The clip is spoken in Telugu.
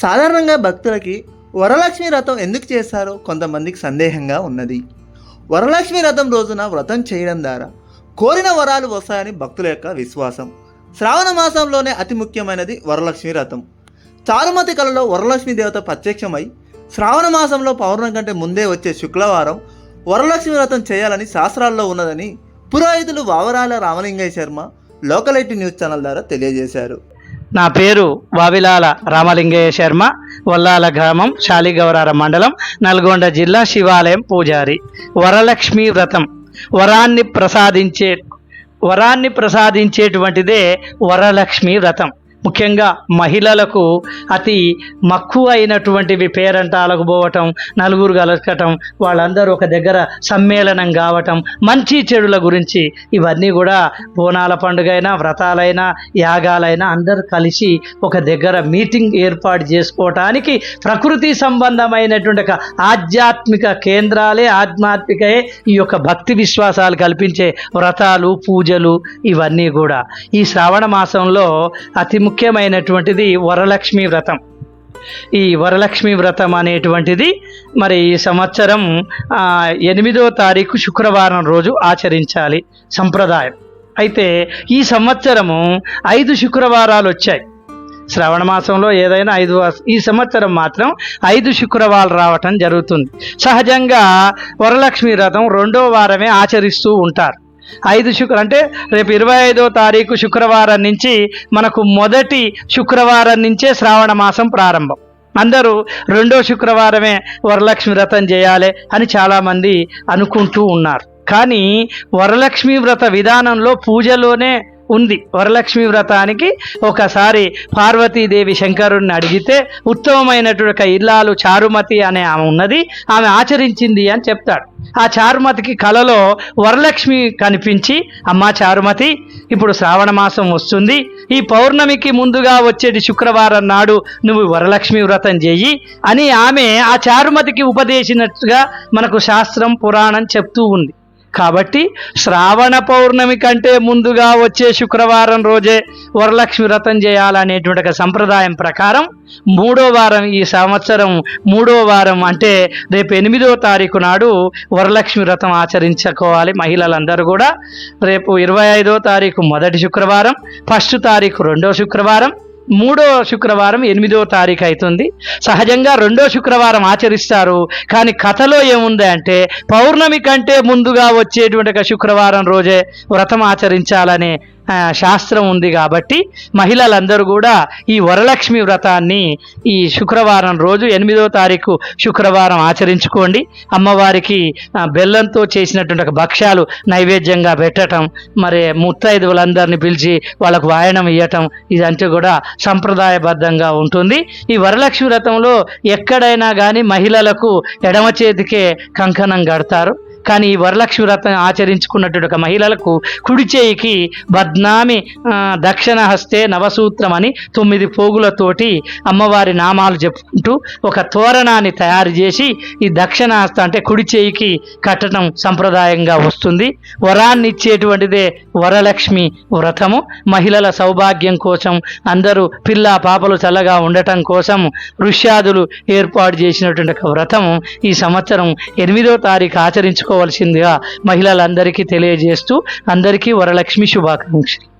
సాధారణంగా భక్తులకి వరలక్ష్మి వ్రతం ఎందుకు చేస్తారో కొంతమందికి సందేహంగా ఉన్నది. వరలక్ష్మి వ్రతం రోజున వ్రతం చేయడం ద్వారా కోరిన వరాలు వస్తాయని భక్తుల యొక్క విశ్వాసం. శ్రావణ మాసంలోనే అతి ముఖ్యమైనది వరలక్ష్మి వ్రతం. చారుమతి కళలో వరలక్ష్మి దేవత ప్రత్యక్షమై శ్రావణ మాసంలో పౌర్ణం కంటే ముందే వచ్చే శుక్రవారం వరలక్ష్మి వ్రతం చేయాలని శాస్త్రాల్లో ఉన్నదని పురోహితులు Vavarala Ramalingaiah Sharma locality news channel ద్వారా తెలియజేశారు. నా పేరు వావిలాల రామలింగయ్య శర్మ వల్లాల గ్రామం శాలిగౌరార మండలం నల్గొండ జిల్లా శివాలయం పూజారి. వరలక్ష్మి వ్రతం. వరాన్ని ప్రసాదించే వరాన్ని ప్రసాదించేటువంటిదే వరలక్ష్మి వ్రతం. ముఖ్యంగా మహిళలకు అతి మక్కువ అయినటువంటివి పేరంటాలకు పోవటం నలుగురు కలకటం వాళ్ళందరూ ఒక దగ్గర సమ్మేళనం కావటం మంచి చెడుల గురించి ఇవన్నీ కూడా బోనాల పండుగ అయినా వ్రతాలైనా యాగాలైనా అందరూ కలిసి ఒక దగ్గర మీటింగ్ ఏర్పాటు చేసుకోవటానికి ప్రకృతి సంబంధమైనటువంటి ఒక ఆధ్యాత్మిక కేంద్రాలే ఆధ్యాత్మికయే ఈ యొక్క భక్తి విశ్వాసాలు కల్పించే వ్రతాలు పూజలు ఇవన్నీ కూడా. ఈ శ్రావణ మాసంలో అతి ముఖ్యమైనటువంటిది వరలక్ష్మి వ్రతం. ఈ వరలక్ష్మి వ్రతం అనేటువంటిది మరి ఈ సంవత్సరం ఎనిమిదో తారీఖు శుక్రవారం రోజు ఆచరించాలి సంప్రదాయం. అయితే ఈ సంవత్సరము ఐదు శుక్రవారాలు వచ్చాయి. శ్రావణ మాసంలో ఏదైనా ఐదు ఈ సంవత్సరం మాత్రం ఐదు శుక్రవారాలు రావటం జరుగుతుంది. సహజంగా వరలక్ష్మి వ్రతం రెండో వారమే ఆచరిస్తూ ఉంటారు. ఐదు శుక్ర అంటే రేపు ఇరవై ఐదో తారీఖు శుక్రవారం నుంచి మనకు మొదటి శుక్రవారం నుంచే శ్రావణ మాసం ప్రారంభం. అందరూ రెండో శుక్రవారమే వరలక్ష్మి వ్రతం చేయాలి అని చాలామంది అనుకుంటూ ఉన్నారు. కానీ వరలక్ష్మి వ్రత విధానంలో పూజలోనే ఉంది. వరలక్ష్మి వ్రతానికి ఒకసారి పార్వతీదేవి శంకరుణ్ణి అడిగితే ఉత్తమమైనటువంటి ఒక ఇల్లాలు చారుమతి అనే ఆమె ఉన్నది. ఆమె ఆచరించింది అని చెప్తాడు. ఆ చారుమతికి కలలో వరలక్ష్మి కనిపించి అమ్మా చారుమతి ఇప్పుడు శ్రావణ మాసం వస్తుంది. ఈ పౌర్ణమికి ముందుగా వచ్చేది శుక్రవారం నాడు నువ్వు వరలక్ష్మి వ్రతం చేయి అని ఆమె ఆ చారుమతికి ఉపదేశినట్టుగా మనకు శాస్త్రం పురాణం చెప్తూ ఉంది. కాబట్టి శ్రావణ పౌర్ణమి కంటే ముందుగా వచ్చే శుక్రవారం రోజే వరలక్ష్మి వ్రతం చేయాలనేటువంటి ఒక సంప్రదాయం ప్రకారం మూడో వారం ఈ సంవత్సరం మూడో వారం అంటే రేపు ఎనిమిదో తారీఖు నాడు వరలక్ష్మి వ్రతం ఆచరించుకోవాలి మహిళలందరూ కూడా. రేపు ఇరవై ఐదో తారీఖు మొదటి శుక్రవారం ఫస్ట్ తారీఖు రెండో శుక్రవారం మూడో శుక్రవారం ఎనిమిదో తారీఖు అవుతుంది సహజంగా రెండో శుక్రవారం ఆచరిస్తారు. కానీ కథలో ఏముంది అంటే పౌర్ణమి కంటే ముందుగా వచ్చేటువంటి ఒక శుక్రవారం రోజే వ్రతం ఆచరించాలనే శాస్త్రం ఉంది కాబట్టి మహిళలందరూ కూడా ఈ వరలక్ష్మి వ్రతాన్ని ఈ శుక్రవారం రోజు ఎనిమిదో తారీఖు శుక్రవారం ఆచరించుకోండి. అమ్మవారికి బెల్లంతో చేసినటువంటి ఒక భక్ష్యాలు నైవేద్యంగా పెట్టటం మరి ముత్తైదువులందరినీ పిలిచి వాళ్ళకు వాయనం ఇవ్వటం ఇదంతా కూడా సంప్రదాయబద్ధంగా ఉంటుంది. ఈ వరలక్ష్మి వ్రతంలో ఎక్కడైనా కానీ మహిళలకు ఎడమ చేతికే కంకణం కడతారు. కానీ ఈ వరలక్ష్మి వ్రతం ఆచరించుకున్నటువంటి ఒక మహిళలకు కుడి చేయికి బద్నామి దక్షిణ హస్తే నవసూత్రం అని తొమ్మిది పోగులతోటి అమ్మవారి నామాలు చెప్పుకుంటూ ఒక తోరణాన్ని తయారు చేసి ఈ దక్షిణ హస్త అంటే కుడి చేయికి కట్టడం సంప్రదాయంగా వస్తుంది. వరాన్ని ఇచ్చేటువంటిదే వరలక్ష్మి వ్రతము. మహిళల సౌభాగ్యం కోసం అందరూ పిల్ల పాపలు చల్లగా ఉండటం కోసం ఋష్యాదులు ఏర్పాటు చేసినటువంటి ఒక వ్రతము ఈ సంవత్సరం ఎనిమిదో తారీఖు ఆచరించుకో ఆచరించుకోవాల్సిందిగా మహిళలందరికీ తెలియజేస్తూ అందరికీ వరలక్ష్మి శుభాకాంక్షలు.